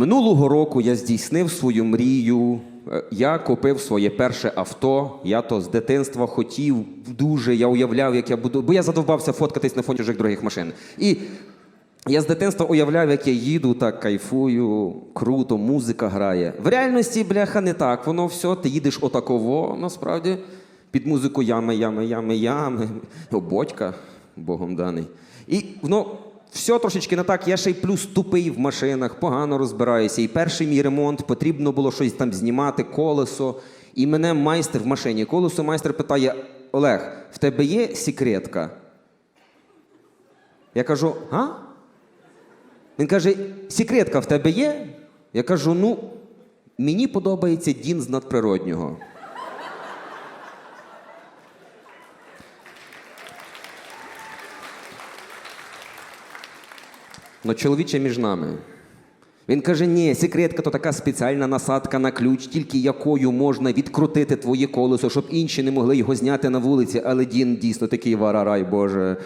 Минулого року я здійснив свою мрію. Е, Я купив своє перше авто. Я то з дитинства хотів дуже. Я уявляв, як я буду. Бо я задовбався фоткатись на фоні чужих дорогих машин. І я з дитинства уявляв, як я їду, так кайфую, круто, музика грає. В реальності, бляха, не так. Воно все, ти їдеш отаково, насправді. Під музику ями, ями, ями, ями. О, Бодька, Богом даний. І воно все трошечки не так. Я ще й плюс тупий в машинах, погано розбираюся. І перший мій ремонт потрібно було щось там знімати, колесо. І мене майстер в машині. Колесо майстер питає: Олег, в тебе є секретка? Я кажу, а? Він каже: секретка в тебе є? Я кажу: ну, мені подобається Дін з надприроднього. Ну, чоловіче між нами. Він каже: ні, секретка то така спеціальна насадка на ключ, тільки якою можна відкрутити твоє колесо, щоб інші не могли його зняти на вулиці. Але Дін дійсно такий варарай, Боже.